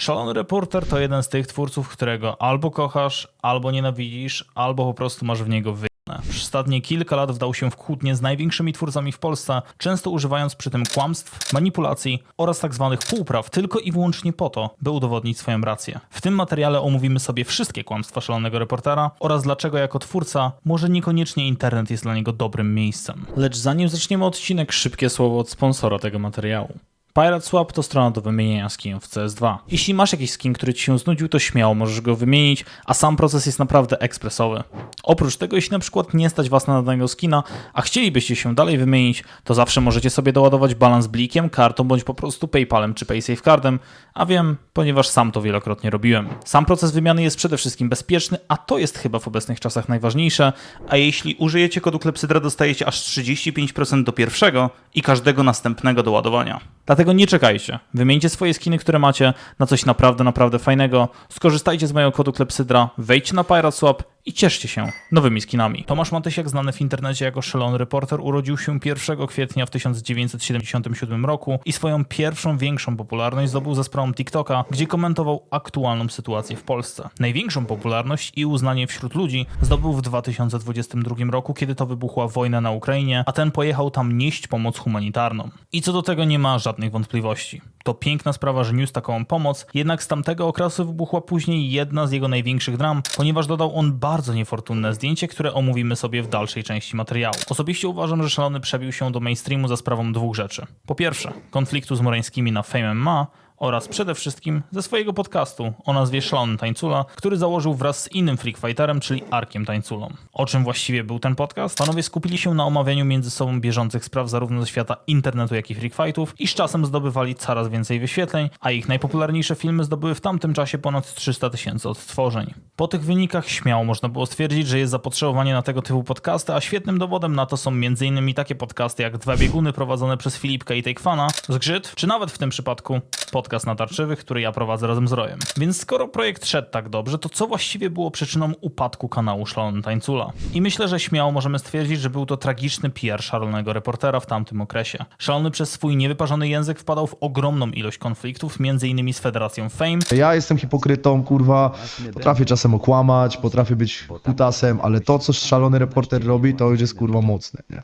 Szalony Reporter to jeden z tych twórców, którego albo kochasz, albo nienawidzisz, albo po prostu masz w niego wyjane. Przez ostatnie kilka lat wdał się w kłótnie z największymi twórcami w Polsce, często używając przy tym kłamstw, manipulacji oraz tak zwanych półpraw tylko i wyłącznie po to, by udowodnić swoją rację. W tym materiale omówimy sobie wszystkie kłamstwa szalonego reportera oraz dlaczego jako twórca może niekoniecznie internet jest dla niego dobrym miejscem. Lecz zanim zaczniemy odcinek, szybkie słowo od sponsora tego materiału. Pirate Swap to strona do wymienienia skinów w CS2. Jeśli masz jakiś skin, który ci się znudził, to śmiało możesz go wymienić, a sam proces jest naprawdę ekspresowy. Oprócz tego, jeśli na przykład nie stać was na danego skina, a chcielibyście się dalej wymienić, to zawsze możecie sobie doładować balans blikiem, kartą bądź po prostu PayPalem czy PaySafeCardem, a wiem, ponieważ sam to wielokrotnie robiłem. Sam proces wymiany jest przede wszystkim bezpieczny, a to jest chyba w obecnych czasach najważniejsze, a jeśli użyjecie kodu Klepsydra dostajecie aż 35% do pierwszego i każdego następnego doładowania. Nie czekajcie. Wymieńcie swoje skiny, które macie na coś naprawdę, naprawdę fajnego. Skorzystajcie z mojego kodu Klepsydra, wejdźcie na Pirate Swap i cieszcie się nowymi skinami. Tomasz Matysiak, znany w internecie jako szalony reporter, urodził się 1 kwietnia w 1977 roku i swoją pierwszą większą popularność zdobył za sprawą TikToka, gdzie komentował aktualną sytuację w Polsce. Największą popularność i uznanie wśród ludzi zdobył w 2022 roku, kiedy to wybuchła wojna na Ukrainie, a ten pojechał tam nieść pomoc humanitarną. I co do tego nie ma żadnych wątpliwości. To piękna sprawa, że niósł taką pomoc, jednak z tamtego okresu wybuchła później jedna z jego największych dram, ponieważ dodał on bardzo niefortunne zdjęcie, które omówimy sobie w dalszej części materiału. Osobiście uważam, że Szalony przebił się do mainstreamu za sprawą dwóch rzeczy. Po pierwsze, konfliktu z Morańskimi na Fame MMA, oraz przede wszystkim ze swojego podcastu o nazwie Szalony Tańcula, który założył wraz z innym freak fighterem, czyli Arkiem Tańculą. O czym właściwie był ten podcast? Panowie skupili się na omawianiu między sobą bieżących spraw zarówno ze świata internetu, jak i freak fightów i z czasem zdobywali coraz więcej wyświetleń, a ich najpopularniejsze filmy zdobyły w tamtym czasie ponad 300 tysięcy odtworzeń. Po tych wynikach śmiało można było stwierdzić, że jest zapotrzebowanie na tego typu podcasty, a świetnym dowodem na to są m.in. takie podcasty jak Dwa Bieguny prowadzone przez Filipka i Takefana, Zgrzyt, czy nawet w tym przypadku podcast natarczywych, który ja prowadzę razem z Rojem. Więc skoro projekt szedł tak dobrze, to co właściwie było przyczyną upadku kanału Szalony Tańcula? I myślę, że śmiało możemy stwierdzić, że był to tragiczny PR szalonego reportera w tamtym okresie. Szalony przez swój niewyparzony język wpadał w ogromną ilość konfliktów, m.in. z Federacją Fame, Ja jestem hipokrytą, kurwa, potrafię czasem okłamać, potrafię być kutasem, ale to, co szalony reporter robi, to już jest kurwa mocne, nie?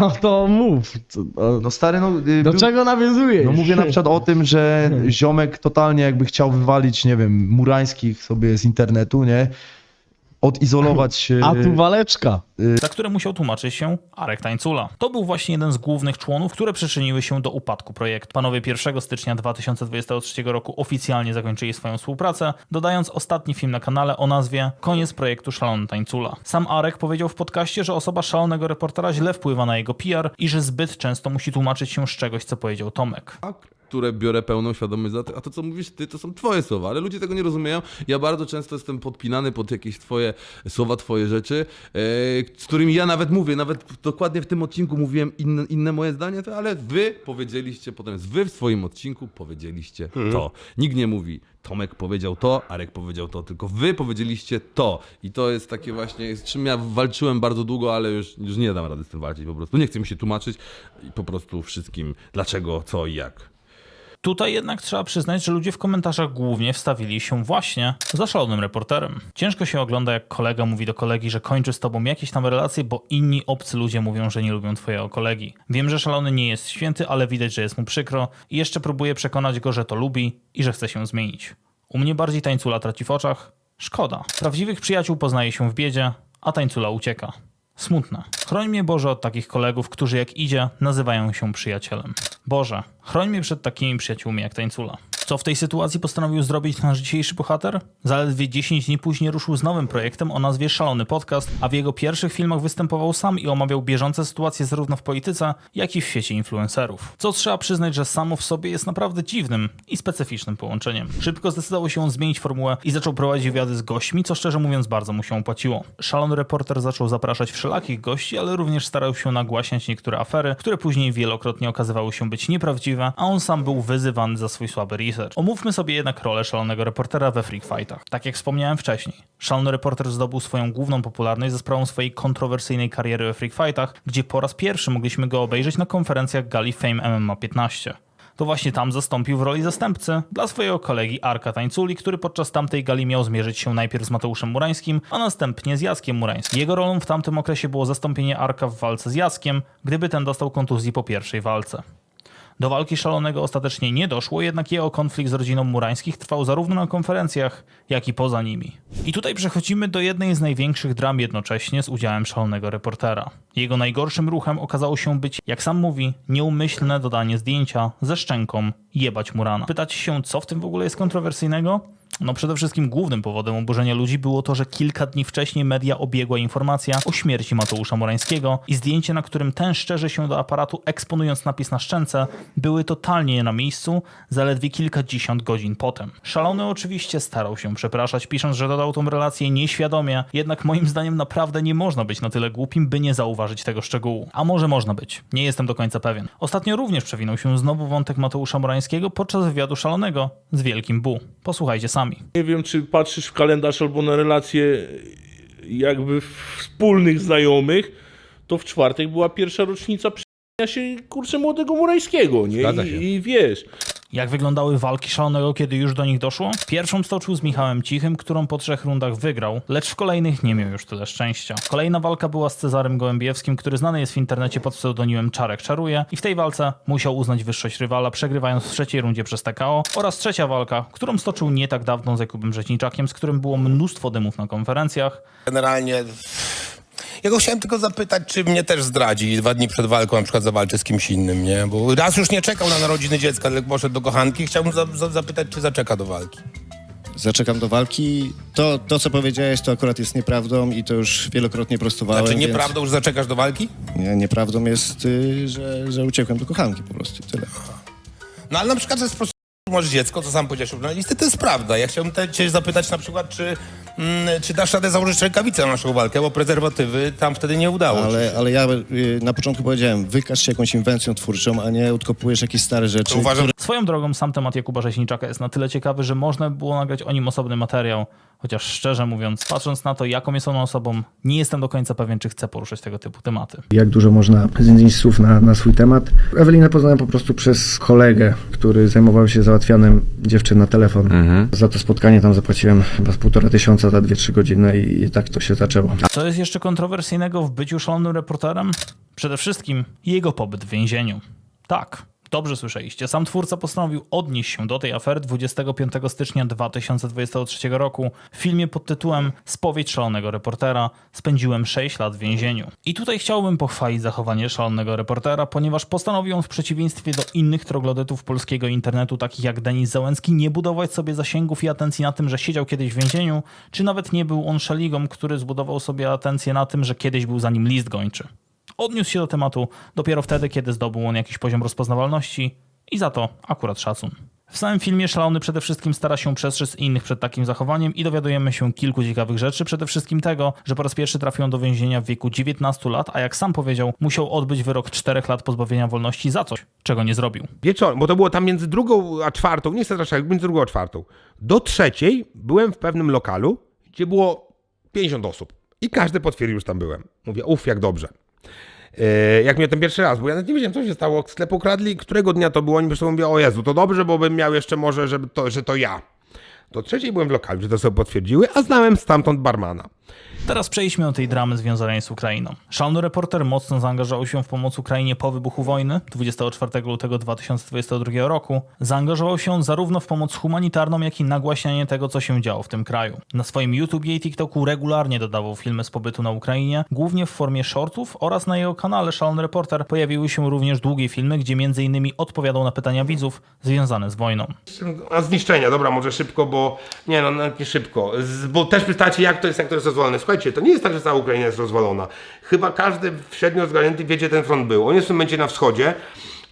No to mów. Co, No stary, no... y, do był- czego nawiązujesz? No mówię na przykład o tym, że ziomek totalnie jakby chciał wywalić, nie wiem, murańskich sobie z internetu, nie? Odizolować się... A tu waleczka. za które musiał tłumaczyć się Arek Tańcula. To był właśnie jeden z głównych członów, które przyczyniły się do upadku projektu. Panowie 1 stycznia 2023 roku oficjalnie zakończyli swoją współpracę, dodając ostatni film na kanale o nazwie Koniec projektu Szalony Tańcula. Sam Arek powiedział w podcaście, że osoba szalonego reportera źle wpływa na jego PR i że zbyt często musi tłumaczyć się z czegoś, co powiedział Tomek. Które biorę pełną świadomość za to, a to co mówisz ty, to są twoje słowa, ale ludzie tego nie rozumieją. Ja bardzo często jestem podpinany pod jakieś twoje słowa, twoje rzeczy, e, z którymi ja nawet mówię, nawet dokładnie w tym odcinku mówiłem inne, inne moje zdanie, to, ale wy powiedzieliście, potem wy w swoim odcinku powiedzieliście to. Nikt nie mówi, Tomek powiedział to, Arek powiedział to, tylko wy powiedzieliście to. I to jest takie właśnie, z czym ja walczyłem bardzo długo, ale już, już nie dam rady z tym walczyć po prostu. Nie chcę mi się tłumaczyć i po prostu wszystkim dlaczego, co i jak. Tutaj jednak trzeba przyznać, że ludzie w komentarzach głównie wstawili się właśnie za szalonym reporterem. Ciężko się ogląda, jak kolega mówi do kolegi, że kończy z tobą jakieś tam relacje, bo inni obcy ludzie mówią, że nie lubią twojego kolegi. Wiem, że szalony nie jest święty, ale widać, że jest mu przykro i jeszcze próbuje przekonać go, że to lubi i że chce się zmienić. U mnie bardziej tańcula traci w oczach. Szkoda. Prawdziwych przyjaciół poznaje się w biedzie, a tańcula ucieka. Smutne. Chroń mnie Boże od takich kolegów, którzy jak idzie, nazywają się przyjacielem. Boże, chroń mnie przed takimi przyjaciółmi jak Tańcula. Co w tej sytuacji postanowił zrobić nasz dzisiejszy bohater? Zaledwie 10 dni później ruszył z nowym projektem o nazwie Szalony Podcast, a w jego pierwszych filmach występował sam i omawiał bieżące sytuacje zarówno w polityce, jak i w świecie influencerów. Co trzeba przyznać, że samo w sobie jest naprawdę dziwnym i specyficznym połączeniem. Szybko zdecydował się zmienić formułę i zaczął prowadzić wywiady z gośćmi, co szczerze mówiąc bardzo mu się opłaciło. Szalony reporter zaczął zapraszać wszelakich gości, ale również starał się nagłaśniać niektóre afery, które później wielokrotnie okazywały się być nieprawdziwe, a on sam był wyzywany za swój słaby research. Omówmy sobie jednak rolę szalonego reportera we freak fightach. Tak jak wspomniałem wcześniej, szalony reporter zdobył swoją główną popularność za sprawą swojej kontrowersyjnej kariery we freak fightach, gdzie po raz pierwszy mogliśmy go obejrzeć na konferencjach gali Fame MMA 15. to właśnie tam zastąpił w roli zastępcy dla swojego kolegi Arka Tańculi, który podczas tamtej gali miał zmierzyć się najpierw z Mateuszem Murańskim, a następnie z Jackiem Murańskim. Jego rolą w tamtym okresie było zastąpienie Arka w walce z Jackiem, gdyby ten dostał kontuzji po pierwszej walce. Do walki szalonego ostatecznie nie doszło, jednak jego konflikt z rodziną Murańskich trwał zarówno na konferencjach, jak i poza nimi. I tutaj przechodzimy do jednej z największych dram jednocześnie z udziałem szalonego reportera. Jego najgorszym ruchem okazało się być, jak sam mówi, nieumyślne dodanie zdjęcia ze szczęką jebać Murana. Pytacie się, co w tym w ogóle jest kontrowersyjnego? No przede wszystkim głównym powodem oburzenia ludzi było to, że kilka dni wcześniej media obiegła informacja o śmierci Mateusza Morańskiego i zdjęcie, na którym ten szczerze się do aparatu eksponując napis na szczęce, były totalnie nie na miejscu zaledwie kilkadziesiąt godzin potem. Szalony oczywiście starał się przepraszać, pisząc, że dodał tą relację nieświadomie, jednak moim zdaniem naprawdę nie można być na tyle głupim, by nie zauważyć tego szczegółu. A może można być, nie jestem do końca pewien. Ostatnio również przewinął się znowu wątek Mateusza Morańskiego podczas wywiadu szalonego z Wielkim Bu. Posłuchajcie sami. Nie wiem, czy patrzysz w kalendarz albo na relacje jakby wspólnych znajomych, to w czwartek była pierwsza rocznica przyjęcia się kurczę młodego Murańskiego, nie? I. I wiesz, Jak wyglądały walki szalonego, kiedy już do nich doszło? Pierwszą stoczył z Michałem Cichym, którą po trzech rundach wygrał, lecz w kolejnych nie miał już tyle szczęścia. Kolejna walka była z Cezarem Gołębiewskim, który znany jest w internecie pod pseudonimem Czarek Czaruje i w tej walce musiał uznać wyższość rywala, przegrywając w trzeciej rundzie przez TKO oraz trzecia walka, którą stoczył nie tak dawno z Jakubem Rzeźniczakiem, z którym było mnóstwo dymów na konferencjach, Generalnie ja go chciałem tylko zapytać, czy mnie też zdradzi dwa dni przed walką na przykład zawalczy z kimś innym, nie? Bo raz już nie czekał na narodziny dziecka, tylko poszedł do kochanki. Chciałbym za, za, zapytać, czy zaczeka do walki. zaczekam do walki. To, to, co powiedziałeś, to akurat jest nieprawdą i to już wielokrotnie prostowałem. Znaczy więc- nieprawdą, że zaczekasz do walki? Nie, nieprawdą jest, y, że, że uciekłem do kochanki po prostu tyle. No ale na przykład, że sposób masz dziecko, to sam powiedziałeś na listy, to jest prawda. Ja chciałbym te, cię zapytać na przykład, czy, czy dasz radę założyć rękawice na naszą walkę, bo prezerwatywy tam wtedy nie udało. Ale, ale ja y, na początku powiedziałem, wykaż się jakąś inwencją twórczą, a nie odkopujesz jakieś stare rzeczy. To uważam, Swoją drogą sam temat Jakuba Rzeźniczaka jest na tyle ciekawy, że można by było nagrać o nim osobny materiał, chociaż szczerze mówiąc, patrząc na to, jaką jest on osobą, nie jestem do końca pewien, czy chcę poruszać tego typu tematy. jak dużo można znieść słów na, na swój temat. Ewelinę poznałem po prostu przez kolegę, który zajmował się załatwianem dziewczyn na telefon. Za to spotkanie tam zapłaciłem chyba z półtora tysiąca dwie, trzy godziny i, tak to się zaczęło. Co jest jeszcze kontrowersyjnego w byciu szalonym reporterem? Przede wszystkim jego pobyt w więzieniu. Tak, dobrze słyszeliście. Sam twórca postanowił odnieść się do tej afery 25 stycznia 2023 roku w filmie pod tytułem Spowiedź szalonego reportera. Spędziłem 6 lat w więzieniu. I tutaj chciałbym pochwalić zachowanie szalonego reportera, ponieważ postanowił on w przeciwieństwie do innych troglodytów polskiego internetu, takich jak Denis Załęcki, nie budować sobie zasięgów i atencji na tym, że siedział kiedyś w więzieniu, czy nawet nie był on szaligą, który zbudował sobie atencję na tym, że kiedyś był za nim list gończy. Odniósł się do tematu dopiero wtedy, kiedy zdobył on jakiś poziom rozpoznawalności i za to akurat szacun. W samym filmie Szalony przede wszystkim stara się przestrzec innych przed takim zachowaniem i dowiadujemy się kilku ciekawych rzeczy, przede wszystkim tego, że po raz pierwszy trafił do więzienia w wieku 19 lat, a jak sam powiedział, musiał odbyć wyrok 4 lat pozbawienia wolności za coś, czego nie zrobił. Wieczorem, bo to było tam między drugą a czwartą, nie straszać, między drugą a czwartą. Do trzeciej byłem w pewnym lokalu, gdzie było 50 osób. I każdy potwierdził, że tam byłem. Mówię, uff, jak dobrze. E, jak miałem ten pierwszy raz, bo ja nawet nie wiedziałem, co się stało. Sklep ukradli, którego dnia to było. Oni prostu mówią, o Jezu, to dobrze, bo bym miał jeszcze może, żeby to, że to ja. Do trzeciej byłem w lokalu, że to sobie potwierdziły, a znałem stamtąd barmana. Teraz przejdźmy do tej dramy związanej z Ukrainą. Szalony reporter mocno zaangażował się w pomoc Ukrainie po wybuchu wojny 24 lutego 2022 roku. Zaangażował się zarówno w pomoc humanitarną, jak i nagłaśnianie tego, co się działo w tym kraju. Na swoim YouTubie i TikToku regularnie dodawał filmy z pobytu na Ukrainie, głównie w formie shortów oraz na jego kanale Szalony Reporter pojawiły się również długie filmy, gdzie m.in. odpowiadał na pytania widzów związane z wojną. A zniszczenia, dobra, może szybko, bo nie no, nie szybko. Bo też pytacie, jak to jest, jak to jest rozwalone. Słuchajcie, to nie jest tak, że cała Ukraina jest rozwalona. Chyba każdy średnio zgarnięty wie, gdzie ten front był. On jest w tym momencie na wschodzie,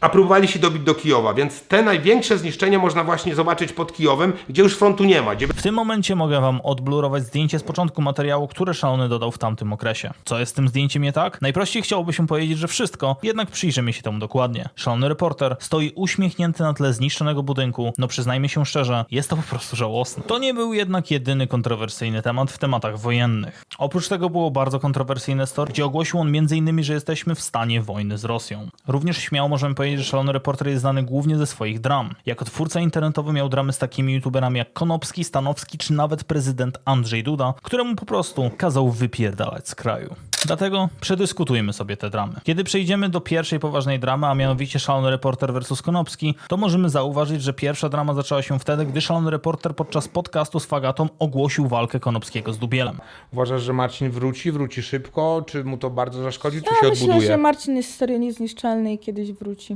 a próbowali się dobić do Kijowa, więc te największe zniszczenia można właśnie zobaczyć pod Kijowem, gdzie już frontu nie ma, gdzie W tym momencie mogę wam odblurować zdjęcie z początku materiału, które Szalony dodał w tamtym okresie. Co jest z tym zdjęciem nie tak? Najprościej chciałoby się powiedzieć, że wszystko, jednak przyjrzymy się temu dokładnie. Szalony reporter stoi uśmiechnięty na tle zniszczonego budynku. No przyznajmy się szczerze, jest to po prostu żałosne. To nie był jednak jedyny kontrowersyjny temat w tematach wojennych. Oprócz tego było bardzo kontrowersyjne story, gdzie ogłosił on m.in., że jesteśmy w stanie wojny z Rosją. Również śmiało możemy powiedzieć, powiedzieć, że Szalony Reporter jest znany głównie ze swoich dram. Jako twórca internetowy miał dramy z takimi youtuberami jak Konopski, Stanowski czy nawet prezydent Andrzej Duda, któremu po prostu kazał wypierdalać z kraju. Dlatego przedyskutujmy sobie te dramy. Kiedy przejdziemy do pierwszej poważnej dramy, a mianowicie Szalony Reporter vs Konopski, to możemy zauważyć, że pierwsza drama zaczęła się wtedy, gdy Szalony Reporter podczas podcastu z Fagatą ogłosił walkę Konopskiego z Dubielem. Uważasz, że Marcin wróci, wróci szybko? Czy mu to bardzo zaszkodzi, czy Ja się myślę, odbuduje? że Marcin jest serio niezniszczalny i kiedyś wróci.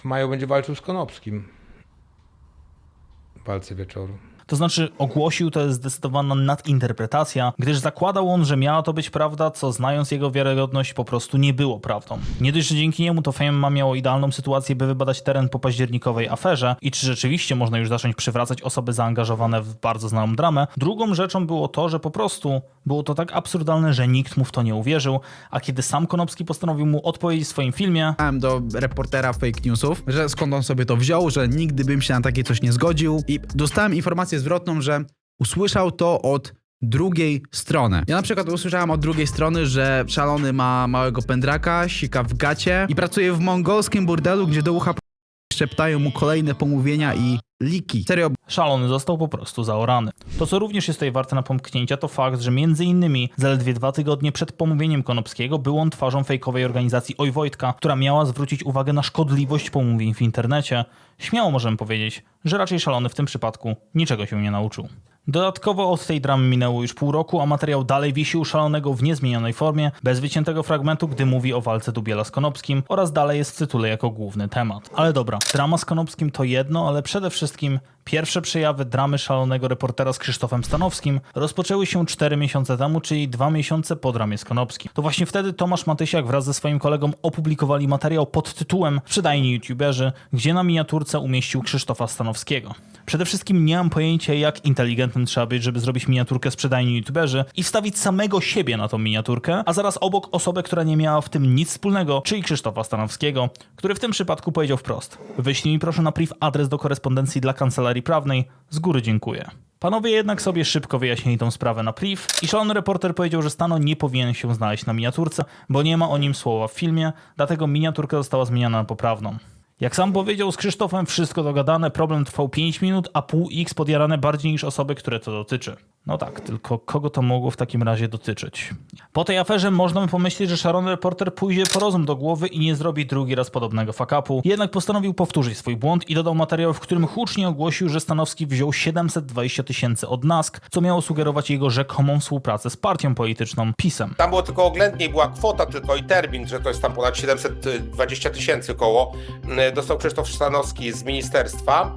W maju będzie walczył z Konopskim. W walce wieczoru. To znaczy ogłosił to jest zdecydowana nadinterpretacja, gdyż zakładał on, że miała to być prawda, co znając jego wiarygodność po prostu nie było prawdą. Nie dość, że dzięki niemu to Fame miało idealną sytuację, by wybadać teren po październikowej aferze i czy rzeczywiście można już zacząć przywracać osoby zaangażowane w bardzo znaną dramę. Drugą rzeczą było to, że po prostu było to tak absurdalne, że nikt mu w to nie uwierzył, a kiedy sam Konopski postanowił mu odpowiedzieć w swoim filmie, do reportera fake newsów, że skąd on sobie to wziął, że nigdy bym się na takie coś nie zgodził i dostałem informację zwrotną, że usłyszał to od drugiej strony. Ja na przykład usłyszałem od drugiej strony, że szalony ma małego pędraka, sika w gacie i pracuje w mongolskim burdelu, gdzie do ucha szeptają mu kolejne pomówienia i liki. Serio, Szalony został po prostu zaorany. To, co również jest tutaj warte napomknięcia, to fakt, że między innymi zaledwie dwa tygodnie przed pomówieniem Konopskiego był on twarzą fejkowej organizacji Oj Wojtka, która miała zwrócić uwagę na szkodliwość pomówień w internecie. Śmiało możemy powiedzieć, że raczej Szalony w tym przypadku niczego się nie nauczył. Dodatkowo od tej dramy minęło już pół roku, a materiał dalej wisi u Szalonego w niezmienionej formie, bez wyciętego fragmentu, gdy mówi o walce Dubiela z Konopskim oraz dalej jest w tytule jako główny temat. Ale dobra, drama z Konopskim to jedno, ale przede wszystkim wszystkim. Pierwsze przejawy dramy szalonego reportera z Krzysztofem Stanowskim rozpoczęły się 4 miesiące temu, czyli 2 miesiące po dramie z. To właśnie wtedy Tomasz Matysiak wraz ze swoim kolegą opublikowali materiał pod tytułem Przydajni youtuberzy, gdzie na miniaturce umieścił Krzysztofa Stanowskiego. Przede wszystkim nie mam pojęcia jak inteligentnym trzeba być, żeby zrobić miniaturkę Sprzedajni youtuberzy i wstawić samego siebie na tą miniaturkę, a zaraz obok osobę, która nie miała w tym nic wspólnego, czyli Krzysztofa Stanowskiego, który w tym przypadku powiedział wprost Wyślij mi proszę na priv adres do korespondencji dla kancelarii prawnej, z góry dziękuję. Panowie jednak sobie szybko wyjaśnili tą sprawę na priv i szalony reporter powiedział, że Stano nie powinien się znaleźć na miniaturce, bo nie ma o nim słowa w filmie, dlatego miniaturka została zmieniona na poprawną. Jak sam powiedział, z Krzysztofem wszystko dogadane, problem trwał 5 minut, a pół X podjarane bardziej niż osoby, które to dotyczy. No tak, tylko kogo to mogło w takim razie dotyczyć? Po tej aferze można by pomyśleć, że Sharon Reporter pójdzie po rozum do głowy i nie zrobi drugi raz podobnego fakapu. Jednak postanowił powtórzyć swój błąd i dodał materiał, w którym hucznie ogłosił, że Stanowski wziął 720 tysięcy od NASK, co miało sugerować jego rzekomą współpracę z partią polityczną PiSem. Tam było tylko oględnie, była kwota tylko i termin, że to jest tam ponad 720 tysięcy koło. Y, Dostał Krzysztof Sztanowski z ministerstwa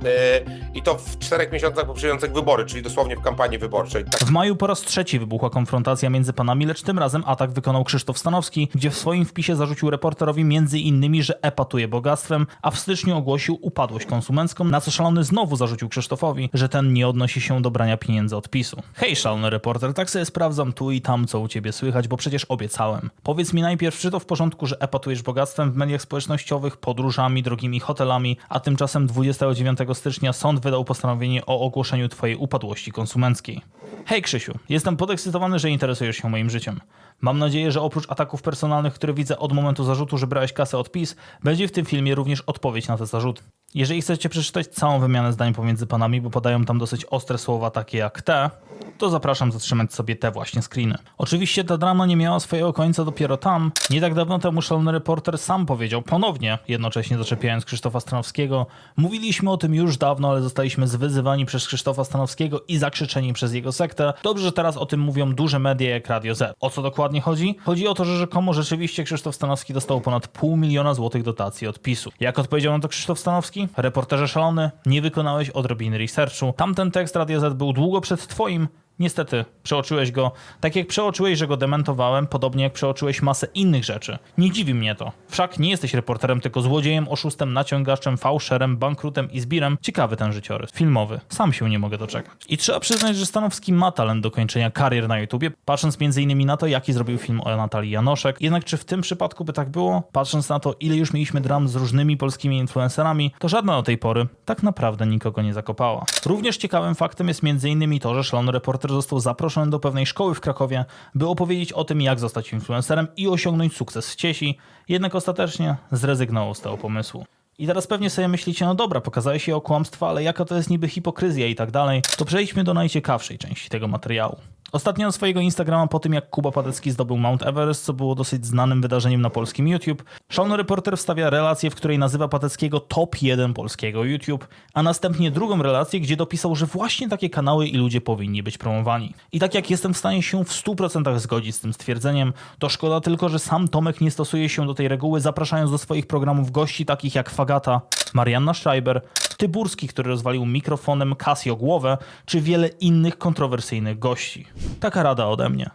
y, i to w czterech miesiącach poprzedzających wybory, czyli dosłownie w kampanii wyborczej. Tak W maju po raz trzeci wybuchła konfrontacja między panami, lecz tym razem atak wykonał Krzysztof Stanowski, gdzie w swoim wpisie zarzucił reporterowi między innymi, że epatuje bogactwem, a w styczniu ogłosił upadłość konsumencką, na co szalony znowu zarzucił Krzysztofowi, że ten nie odnosi się do brania pieniędzy od PiSu. Hej szalony reporter, tak sobie sprawdzam tu i tam, co u ciebie słychać, bo przecież obiecałem. Powiedz mi najpierw, czy to w porządku, że epatujesz bogactwem w mediach społecznościowych, podróżami, drogimi hotelami, a tymczasem 29 stycznia sąd wydał postanowienie o ogłoszeniu twojej upadłości konsumenckiej. Hej Krzysiu, jestem podekscytowany, że interesujesz się moim życiem. Mam nadzieję, że oprócz ataków personalnych, które widzę od momentu zarzutu, że brałeś kasę od PiS, będzie w tym filmie również odpowiedź na te zarzuty. Jeżeli chcecie przeczytać całą wymianę zdań pomiędzy panami, bo podają tam dosyć ostre słowa takie jak te, to zapraszam zatrzymać sobie te właśnie screeny. Oczywiście ta drama nie miała swojego końca dopiero tam. Nie tak dawno temu szalony reporter sam powiedział ponownie, jednocześnie zaczepiając Krzysztofa Stanowskiego, mówiliśmy o tym już dawno, ale zostaliśmy zwyzywani przez Krzysztofa Stanowskiego i zakrzyczeni przez jego sektę. Dobrze, że teraz o tym mówią duże media jak Radio Z. O co dokładnie chodzi? Chodzi o to, że rzekomo rzeczywiście Krzysztof Stanowski dostał ponad pół miliona złotych dotacji od PiSu. Jak odpowiedział na to Krzysztof Stanowski? Reporterze szalony, nie wykonałeś odrobiny researchu. Tamten tekst Radio Z był długo przed twoim, Niestety, przeoczyłeś go tak jak przeoczyłeś, że go dementowałem, podobnie jak przeoczyłeś masę innych rzeczy. Nie dziwi mnie to. Wszak nie jesteś reporterem, tylko złodziejem, oszustem, naciągaczem, fałszerem, bankrutem i zbirem. Ciekawy ten życiorys. Filmowy. Sam się nie mogę doczekać. I trzeba przyznać, że Stanowski ma talent do kończenia karier na YouTubie, patrząc m.in. na to, jaki zrobił film o Natalii Janoszek. Jednak czy w tym przypadku by tak było? Patrząc na to, ile już mieliśmy dram z różnymi polskimi influencerami, to żadna do tej pory tak naprawdę nikogo nie zakopała. Również ciekawym faktem jest m.in. to, że szalony reporter bohater został zaproszony do pewnej szkoły w Krakowie, by opowiedzieć o tym, jak zostać influencerem i osiągnąć sukces w sieci, jednak ostatecznie zrezygnował z tego pomysłu. I teraz pewnie sobie myślicie, no dobra, pokazałeś się o kłamstwa, ale jaka to jest niby hipokryzja i tak dalej, to przejdźmy do najciekawszej części tego materiału. Ostatnio swojego Instagrama po tym, jak Kuba Padecki zdobył Mount Everest, co było dosyć znanym wydarzeniem na polskim YouTube, Shaun Reporter wstawia relację, w której nazywa Padeckiego top 1 polskiego YouTube, a następnie drugą relację, gdzie dopisał, że właśnie takie kanały i ludzie powinni być promowani. I tak jak jestem w stanie się w 100% zgodzić z tym stwierdzeniem, to szkoda tylko, że sam Tomek nie stosuje się do tej reguły, zapraszając do swoich programów gości takich jak Fagata, Marianna Schreiber, Tyburski, który rozwalił mikrofonem Casio głowę, czy wiele innych kontrowersyjnych gości. Taka rada ode mnie.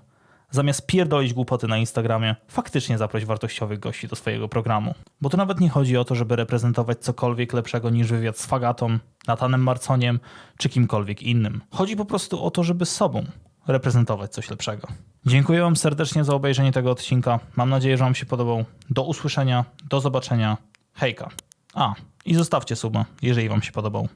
Zamiast pierdolić głupoty na Instagramie, faktycznie zaproś wartościowych gości do swojego programu. Bo tu nawet nie chodzi o to, żeby reprezentować cokolwiek lepszego niż wywiad z Fagatą, Natanem Marconiem czy kimkolwiek innym. Chodzi po prostu o to, żeby sobą reprezentować coś lepszego. Dziękuję Wam serdecznie za obejrzenie tego odcinka. Mam nadzieję, że Wam się podobał. Do usłyszenia, do zobaczenia. Hejka. A, i zostawcie suba, jeżeli Wam się podobał.